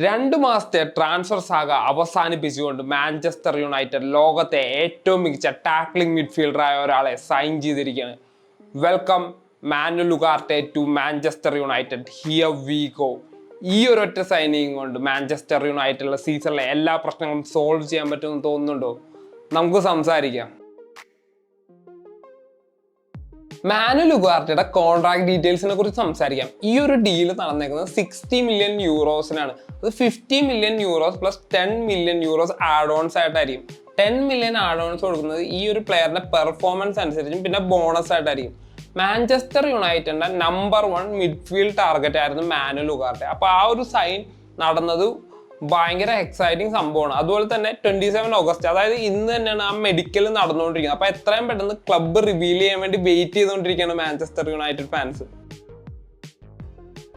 രണ്ട് മാസത്തെ transfer saga അവസാനിപ്പിച്ചുകൊണ്ട് മാഞ്ചസ്റ്റർ യുണൈറ്റഡ് ലോകത്തെ ഏറ്റവും മികച്ച ടാക്ലിംഗ് മിഡ്ഫീൽഡറായ ഒരാളെ സൈൻ ചെയ്തിരിക്കുകയാണ്. Welcome Manu Ugarte to Manchester United here we go ഈ ഒരൊറ്റ സൈനിങ് കൊണ്ട് മാഞ്ചസ്റ്റർ യുണൈറ്റഡിലെ സീസണിലെ എല്ലാ പ്രശ്നങ്ങളും സോൾവ് ചെയ്യാൻ പറ്റുമെന്ന് തോന്നുന്നുണ്ടോ? നമുക്ക് സംസാരിക്കാം. മാനു ലുഗാർട്ടയുടെ കോൺട്രാക്ട് ഡീറ്റെയിൽസിനെ കുറിച്ച് സംസാരിക്കാം. ഈ ഒരു ഡീൽ നടന്നേക്കുന്നത് സിക്സ്റ്റി മില്യൺ യൂറോസിനാണ് അത് fifty million euros plus ten million euros add ons ആയിട്ടായിരിക്കും. ടെൻ മില്യൺ ആഡ് ഓൺസ് കൊടുക്കുന്നത് ഈ ഒരു പ്ലെയറിന്റെ പെർഫോമൻസ് അനുസരിച്ചും പിന്നെ ബോണസ് ആയിട്ടായിരിക്കും. മാഞ്ചസ്റ്റർ യുണൈറ്റഡിന്റെ നമ്പർ വൺ മിഡ്ഫീൽഡ് ടാർഗറ്റ് ആയിരുന്നു മാനുവൽ ലുഗാർട്ടെ അപ്പോൾ ആ ഒരു സൈൻ നടന്നത് ഭയങ്കര എക്സൈറ്റിംഗ് സംഭവമാണ്. അതുപോലെ തന്നെ ട്വന്റി സെവൻ ഓഗസ്റ്റ് അതായത് ഇന്ന് തന്നെയാണ് ആ മെഡിക്കൽ നടന്നുകൊണ്ടിരിക്കുന്നത്. അപ്പൊ എത്രയും പെട്ടെന്ന് ക്ലബ്ബ് റിവീൽ ചെയ്യാൻ വേണ്ടി വെയിറ്റ് ചെയ്തുകൊണ്ടിരിക്കുകയാണ് മാഞ്ചസ്റ്റർ യുണൈറ്റഡ് ഫാൻസ്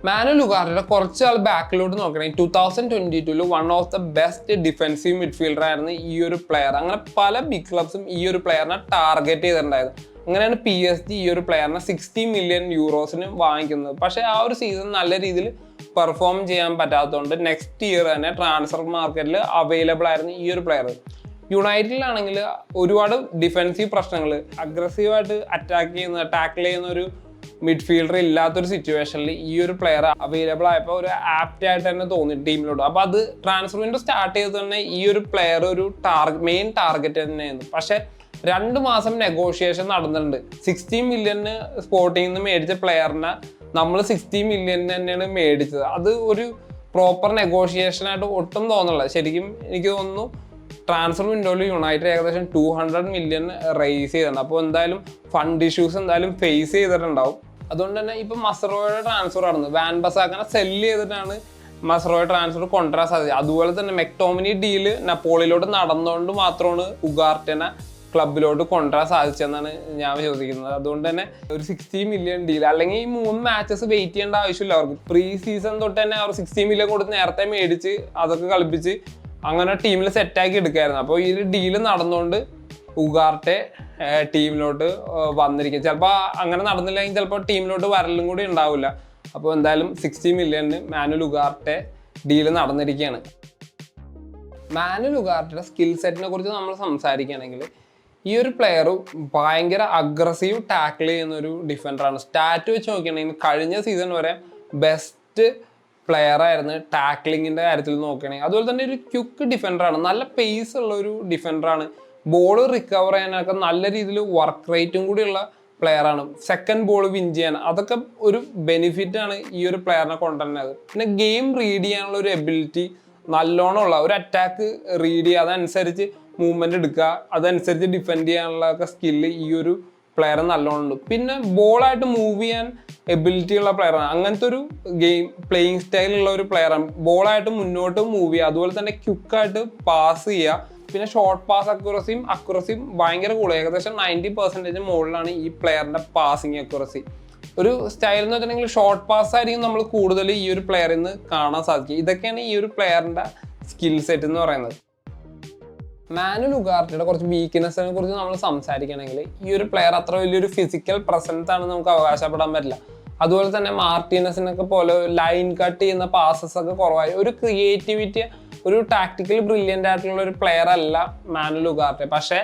മാനു ലുഗാറിന്റെ കുറച്ച് ആൾ ബാക്കിലോട്ട് നോക്കണമെങ്കിൽ two thousand twenty two one of the best defensive midfielder ആയിരുന്നു ഈ ഒരു പ്ലെയർ അങ്ങനെ പല ബിഗ് ക്ലബ്സും ഈ ഒരു പ്ലെയറിനെ ടാർഗറ്റ് ചെയ്തിട്ടുണ്ടായിരുന്നു. അങ്ങനെയാണ് പി എസ് ജി ഈ ഒരു പ്ലെയറിനെ സിക്സ്റ്റി മില്യൺ യൂറോസിന് വാങ്ങിക്കുന്നത്. പക്ഷേ ആ ഒരു സീസൺ നല്ല രീതിയിൽ പെർഫോം ചെയ്യാൻ പറ്റാത്തതുകൊണ്ട് നെക്സ്റ്റ് ഇയർ തന്നെ ട്രാൻസ്ഫർ മാർക്കറ്റിൽ അവൈലബിൾ ആയിരുന്നു ഈ ഒരു പ്ലെയർ യുണൈറ്റഡിലാണെങ്കിൽ ഒരുപാട് ഡിഫൻസീവ് പ്രശ്നങ്ങൾ അഗ്രസീവായിട്ട് അറ്റാക്ക് ചെയ്യുന്ന ടാക്കിൾ ചെയ്യുന്ന ഒരു മിഡ്ഫീൽഡർ ഇല്ലാത്തൊരു സിറ്റുവേഷനിൽ ഈ ഒരു പ്ലെയർ അവൈലബിൾ ആയപ്പോൾ ഒരു ആപ്റ്റ് ആയിട്ട് തന്നെ തോന്നി ടീമിലോട്ട് അപ്പോൾ അത് ട്രാൻസ്ഫർ വിൻഡോ സ്റ്റാർട്ട് ചെയ്ത് തന്നെ ഈ ഒരു പ്ലെയർ ഒരു ടാർഗറ്റ് മെയിൻ ടാർഗറ്റ് തന്നെയായിരുന്നു. പക്ഷേ രണ്ട് മാസം നെഗോഷിയേഷൻ നടന്നിട്ടുണ്ട്. സിക്സ്റ്റീൻ മില്യന് സ്പോർട്ടിൽ നിന്ന് മേടിച്ച പ്ലെയറിനെ നമ്മൾ സിക്സ്റ്റി മില്യൺ തന്നെയാണ് മേടിച്ചത്. അത് ഒരു പ്രോപ്പർ നെഗോഷിയേഷൻ ആയിട്ട് ഒട്ടും തോന്നുന്നില്ല ശരിക്കും എനിക്ക് തോന്നുന്നു ട്രാൻസ്ഫർ വിൻഡോയിൽ യുണൈറ്റഡ് ഏകദേശം ടു ഹൺഡ്രഡ് മില്യൺ റേസ് ചെയ്തിട്ടുണ്ട്. അപ്പോൾ എന്തായാലും ഫണ്ട് ഇഷ്യൂസ് എന്തായാലും ഫേസ് ചെയ്തിട്ടുണ്ടാവും. അതുകൊണ്ട് തന്നെ ഇപ്പം മസറോയുടെ ട്രാൻസ്ഫർ നടന്നു. വാൻ ബസാക്കനെ സെല്ല് ചെയ്തിട്ടാണ് മസറോയുടെ ട്രാൻസ്ഫർ കൊണ്ടുവരാൻ സാധിച്ചത്. അതുപോലെ തന്നെ മെക്ടോമിനി ഡീൽ നപ്പോളിയിലോട്ട് നടന്നുകൊണ്ട് മാത്രമാണ് ഉഗാർട്ടിനെ ക്ലബിലോട്ട് കൊണ്ടുവരാൻ സാധിച്ചെന്നാണ് ഞാൻ വിശ്വസിക്കുന്നത്. അതുകൊണ്ട് തന്നെ ഒരു സിക്സ്റ്റി മില്യൺ ഡീൽ അല്ലെങ്കിൽ ഈ മൂന്ന് മാച്ചസ് വെയിറ്റ് ചെയ്യേണ്ട ആവശ്യമില്ല. അവർക്ക് പ്രീ സീസൺ തൊട്ട് തന്നെ അവർ സിക്സ്റ്റി മില്യൺ കൊടുത്ത് നേരത്തെ മേടിച്ച് അതൊക്കെ കളിപ്പിച്ച് അങ്ങനെ ടീമിൽ സെറ്റാക്കി എടുക്കായിരുന്നു. അപ്പോൾ ഈ ഒരു ഡീൽ നടന്നുകൊണ്ട് ഉഗാർട്ടെ ടീമിലോട്ട് വന്നിരിക്കും ചിലപ്പോൾ അങ്ങനെ നടന്നില്ലെങ്കിൽ ചിലപ്പോൾ ടീമിലോട്ട് വരലും കൂടി ഉണ്ടാവില്ല. അപ്പോൾ എന്തായാലും സിക്സ്റ്റി മില്യണിന് മാനുവൽ ഉഗാർട്ടെ ഡീൽ നടന്നിരിക്കുകയാണ്. മാനുവൽ ഉഗാർട്ടിയുടെ സ്കിൽ സെറ്റിനെ കുറിച്ച് നമ്മൾ സംസാരിക്കുകയാണെങ്കിൽ ഈ ഒരു പ്ലെയർ ഭയങ്കര അഗ്രസീവ് ടാക്കിൾ ചെയ്യുന്ന ഒരു ഡിഫൻഡറാണ് സ്റ്റാറ്റ് വെച്ച് നോക്കുകയാണെങ്കിൽ കഴിഞ്ഞ സീസൺ വരെ ബെസ്റ്റ് പ്ലെയർ ആയിരുന്നു ടാക്ലിങ്ങിന്റെ കാര്യത്തിൽ നോക്കുകയാണെങ്കിൽ. അതുപോലെ തന്നെ ഒരു ക്യുക്ക് ഡിഫൻഡറാണ് നല്ല പേസ് ഉള്ള ഒരു ഡിഫൻഡറാണ് ബോൾ റിക്കവർ ചെയ്യാനൊക്കെ നല്ല രീതിയിൽ വർക്ക് റേറ്റും കൂടിയുള്ള പ്ലെയറാണ് സെക്കൻഡ് ബോൾ വിൻ ചെയ്യാൻ. അതൊക്കെ ഒരു ബെനിഫിറ്റ് ആണ് ഈ ഒരു പ്ലെയറിനെ കൊണ്ടുവരുന്നത് പിന്നെ ഗെയിം റീഡ് ചെയ്യാനുള്ള ഒരു എബിലിറ്റി നല്ലോണം ഉള്ള ഒരു അറ്റാക്ക് റീഡ് ചെയ്യുക അതനുസരിച്ച് മൂവ്മെന്റ് എടുക്കുക അതനുസരിച്ച് ഡിഫെൻഡ് ചെയ്യാനുള്ള ഒക്കെ സ്കില്ല് ഈ ഒരു പ്ലെയർ നല്ലോണം ഉണ്ട്. പിന്നെ ബോളായിട്ട് മൂവ് ചെയ്യാൻ എബിലിറ്റി ഉള്ള പ്ലെയറാണ് അങ്ങനത്തെ ഒരു ഗെയിം പ്ലേയിങ് സ്റ്റൈലുള്ള ഒരു പ്ലെയറാണ് ബോളായിട്ട് മുന്നോട്ട് മൂവ് ചെയ്യുക അതുപോലെ തന്നെ ക്യുക്കായിട്ട് പാസ് ചെയ്യുക. പിന്നെ ഷോർട്ട് പാസ് അക്യുറസിയും അക്യുറസിയും ഭയങ്കര കൂടുതൽ. ഏകദേശം നയന്റി പെർസെന്റേജ് മുകളിലാണ് ഈ പ്ലെയറിന്റെ പാസിങ് അക്യുറസി ഒരു സ്റ്റൈൽ എന്ന് വെച്ചിട്ടുണ്ടെങ്കിൽ ഷോർട്ട് പാസ് ആയിരിക്കും നമ്മൾ കൂടുതൽ ഈ ഒരു പ്ലെയറിൽ നിന്ന് കാണാൻ സാധിക്കും ഇതൊക്കെയാണ് ഈ ഒരു പ്ലെയറിന്റെ സ്കിൽ സെറ്റ് എന്ന് പറയുന്നത്. മാനുവൽ ലുഗാർട്ടിയുടെ കുറച്ച് വീക്ക്നെസ്സിനെ കുറിച്ച് നമ്മൾ സംസാരിക്കണമെങ്കിൽ ഈ ഒരു പ്ലെയർ അത്ര വലിയൊരു ഫിസിക്കൽ പ്രസൻസ് ആണ് നമുക്ക് അവകാശപ്പെടാൻ പറ്റില്ല. അതുപോലെ തന്നെ മാർട്ടിനസിനൊക്കെ പോലെ ലൈൻ കട്ട് ചെയ്യുന്ന പാസസ് ഒക്കെ കുറവായി. ഒരു ക്രിയേറ്റിവിറ്റി ഒരു ടാക്ടിക്കൽ ബ്രില്യന്റ് ആയിട്ടുള്ള ഒരു പ്ലെയർ അല്ല മാനു ലുഗാർട്ടി പക്ഷേ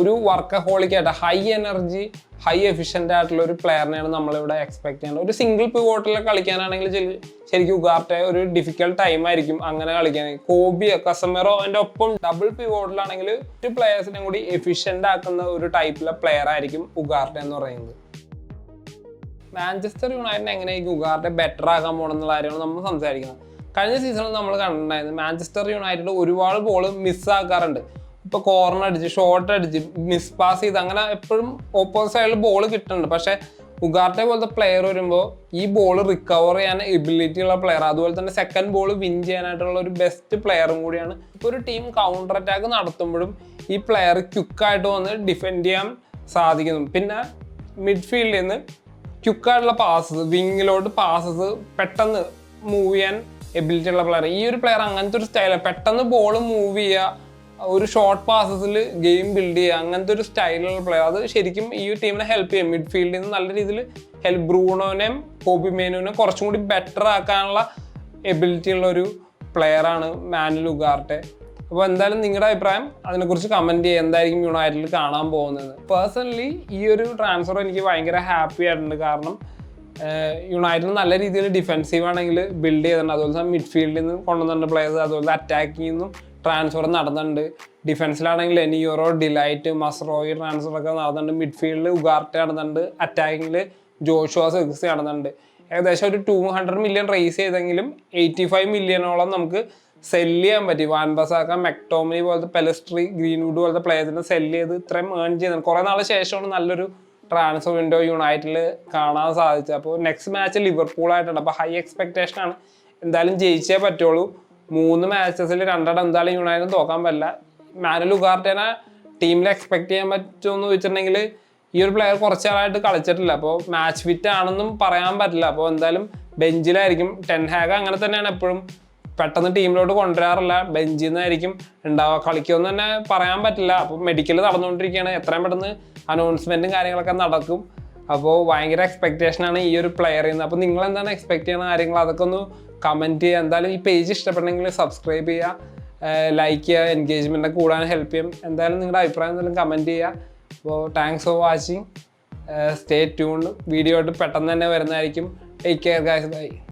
ഒരു വർക്കഹോളിക് ഹോളിക്കായിട്ട് ഹൈ എനർജി ഹൈ എഫിഷ്യന്റ് ആയിട്ടുള്ള ഒരു പ്ലെയറിനെയാണ് നമ്മളിവിടെ എക്സ്പെക്ട് ചെയ്യുന്നത് ഒരു സിംഗിൾ പിവോട്ടിൽ കളിക്കാനാണെങ്കിൽ ശരി- ശരിക്കും ഉഗാർട്ടെ ഒരു ഡിഫിക്കൽട്ട് ടൈം ആയിരിക്കും അങ്ങനെ കളിക്കാൻ. കോബി കസമറോ അതിന്റെ ഒപ്പം ഡബിൾ പിവോട്ടിലാണെങ്കിൽ ഒരു പ്ലെയേഴ്സിനെ കൂടി എഫിഷ്യന്റ് ആക്കുന്ന ഒരു ടൈപ്പിലെ പ്ലെയർ ആയിരിക്കും ഉഗാർട്ടെ എന്ന് പറയുന്നത്. മാഞ്ചസ്റ്റർ യുണൈറ്റഡ് എങ്ങനെയായിരിക്കും ഉഗാർട്ടെ ബെറ്റർ ആകാൻ പോകണമെന്നുള്ള കാര്യമാണ് നമ്മൾ സംസാരിക്കുന്നത്. കഴിഞ്ഞ സീസണിൽ നമ്മൾ കണ്ടിട്ടുണ്ടായിരുന്നു മാഞ്ചസ്റ്റർ യുണൈറ്റഡ് ഒരുപാട് ബോൾ മിസ്സാക്കാറുണ്ട് ഇപ്പൊ കോർണർ അടിച്ച് ഷോർട്ട് അടിച്ച് മിസ് പാസ് ചെയ്ത് അങ്ങനെ എപ്പോഴും ഓപ്പോസിറ്റ് സൈഡിൽ ബോൾ കിട്ടുന്നുണ്ട് പക്ഷെ ഉഗാർട്ടെ പോലത്തെ പ്ലെയർ വരുമ്പോൾ ഈ ബോൾ റിക്കവർ ചെയ്യാൻ എബിലിറ്റി ഉള്ള പ്ലെയർ അതുപോലെ തന്നെ സെക്കൻഡ് ബോൾ വിൻ ചെയ്യാനായിട്ടുള്ള ഒരു ബെസ്റ്റ് പ്ലെയറും കൂടിയാണ് ഇപ്പോൾ ഒരു ടീം കൗണ്ടർ അറ്റാക്ക് നടത്തുമ്പോഴും ഈ പ്ലെയർ ക്യുക്കായിട്ട് വന്ന് ഡിഫെൻഡ് ചെയ്യാൻ സാധിക്കുന്നു. പിന്നെ മിഡ്ഫീൽഡിൽ നിന്ന് ക്യുക്കായിട്ടുള്ള പാസസ് വിങ്ങിലോട്ട് പാസസ് പെട്ടെന്ന് മൂവ് ചെയ്യാൻ എബിലിറ്റി ഉള്ള പ്ലെയർ ഈ ഒരു പ്ലെയർ അങ്ങനത്തെ ഒരു സ്റ്റൈലാണ് പെട്ടെന്ന് ബോൾ മൂവ് ചെയ്യുക ഒരു ഷോർട്ട് പാസസിൽ ഗെയിം ബിൽഡ് ചെയ്യുക അങ്ങനത്തെ ഒരു സ്റ്റൈലുള്ള പ്ലെയർ അത് ശരിക്കും ഈ ടീമിനെ ഹെൽപ്പ് ചെയ്യും. മിഡ്ഫീൽഡിൽ നിന്ന് നല്ല രീതിയിൽ ഹെൽപ്പ് ബ്രൂണോനെയും കോബി മേനുവിനെ കുറച്ചും കൂടി ബെറ്റർ ആക്കാനുള്ള എബിലിറ്റി ഉള്ള ഒരു പ്ലെയർ ആണ് മാനുൽ ഉഗാർട്ടെ അപ്പോൾ എന്തായാലും നിങ്ങളുടെ അഭിപ്രായം? അതിനെക്കുറിച്ച് കമന്റ് ചെയ്യുക. എന്തായിരിക്കും യുണൈറ്റഡിൽ കാണാൻ പോകുന്നത്? പേഴ്സണലി ഈ ഒരു ട്രാൻസ്ഫർ എനിക്ക് ഭയങ്കര ഹാപ്പി ആയിട്ടുണ്ട്. കാരണം യുണൈറ്റഡ് നല്ല രീതിയിൽ ഡിഫെൻസീവ് ആണെങ്കിൽ ബിൽഡ് ചെയ്തിട്ടുണ്ട്. അതുപോലെ തന്നെ മിഡ്ഫീൽഡിൽ നിന്ന് കൊണ്ടുവന്നിട്ടുണ്ട് പ്ലേയേഴ്സ് അതുപോലെ അറ്റാക്കിൽ നിന്നും ട്രാൻസ്ഫർ നടന്നിട്ടുണ്ട്. ഡിഫൻസിലാണെങ്കിൽ എനിയോറോ ഡിലൈറ്റ് മസ്റോയി ട്രാൻസ്ഫർ ഒക്കെ നടന്നിട്ടുണ്ട്. മിഡ്ഫീൽഡിൽ ഉഗാർട്ട നടന്നിട്ടുണ്ട്. അറ്റാക്കിങ്ങിൽ ജോഷുവ സെക്സ് നടന്നിട്ടുണ്ട്. ഏകദേശം ഒരു ടു ഹൺഡ്രഡ് മില്യൺ റേസ് ചെയ്തെങ്കിലും എയ്റ്റി ഫൈവ് മില്യണോളം നമുക്ക് സെൽ ചെയ്യാൻ പറ്റി. വാൻബസാക്ക മെക്ടോമിനി പോലത്തെ പെലസ്ട്രി ഗ്രീൻവുഡ് പോലത്തെ പ്ലേയേഴ്സിനെ സെൽ ചെയ്ത് ഇത്രയും ഏൺ ചെയ്യുന്നത് കുറേ നാൾ ശേഷമാണ് നല്ലൊരു ട്രാൻസ്ഫർ വിൻഡോ യുണൈറ്റിൽ കാണാൻ സാധിച്ചത്. അപ്പോൾ നെക്സ്റ്റ് മാച്ച് ലിവർപൂൾ ആയിട്ടുണ്ട്. അപ്പോൾ ഹൈ എക്സ്പെക്റ്റേഷൻ ആണ്. എന്തായാലും ജയിച്ചേ പറ്റുള്ളൂ. മൂന്ന് മാച്ചസിൽ രണ്ടെണ്ണം എന്തായാലും യുണൈറ്റഡ് തോക്കാൻ പറ്റില്ല. മാനു ലുഗാർട്ടേനെ ടീമിൽ എക്സ്പെക്ട് ചെയ്യാൻ പറ്റുമെന്ന് ചോദിച്ചിട്ടുണ്ടെങ്കിൽ ഈ ഒരു പ്ലെയർ കുറച്ചാളായിട്ട് കളിച്ചിട്ടില്ല. അപ്പോൾ മാച്ച് ഫിറ്റ് ആണെന്നും പറയാൻ പറ്റില്ല. അപ്പോൾ എന്തായാലും ബെഞ്ചിലായിരിക്കും. ടെൻ ഹാഗ് അങ്ങനെ തന്നെയാണ് എപ്പോഴും. പെട്ടെന്ന് ടീമിലോട്ട് കൊണ്ടുവരാറില്ല. ബെഞ്ചിൽ നിന്നായിരിക്കും ഉണ്ടാവുക. കളിക്കുമെന്ന് തന്നെ പറയാൻ പറ്റില്ല. അപ്പോൾ മെഡിക്കൽ നടന്നുകൊണ്ടിരിക്കുകയാണ്. എത്രയും പെട്ടെന്ന് അനൗൺസ്മെന്റും കാര്യങ്ങളൊക്കെ നടക്കും. അപ്പോൾ ഭയങ്കര എക്സ്പെക്റ്റേഷനാണ് ഈ ഒരു പ്ലെയറിൽ നിന്ന് അപ്പോൾ നിങ്ങൾ എന്താണ് എക്സ്പെക്ട് ചെയ്യുന്ന കാര്യങ്ങൾ? അതൊക്കെ ഒന്ന് കമന്റ് ചെയ്യുക. എന്തായാലും ഈ പേജ് ഇഷ്ടപ്പെട്ടെങ്കിൽ സബ്സ്ക്രൈബ് ചെയ്യുക. ലൈക്ക് ചെയ്യുക. എൻഗേജ്മെന്റ് കൂടാൻ ഹെൽപ്പ് ചെയ്യും. എന്തായാലും നിങ്ങളുടെ അഭിപ്രായം എന്തെങ്കിലും കമന്റ് ചെയ്യുക. അപ്പോൾ thanks for watching stay tune video ആയിട്ട് പെട്ടെന്ന് തന്നെ വരുന്നതായിരിക്കും. Take care guys bye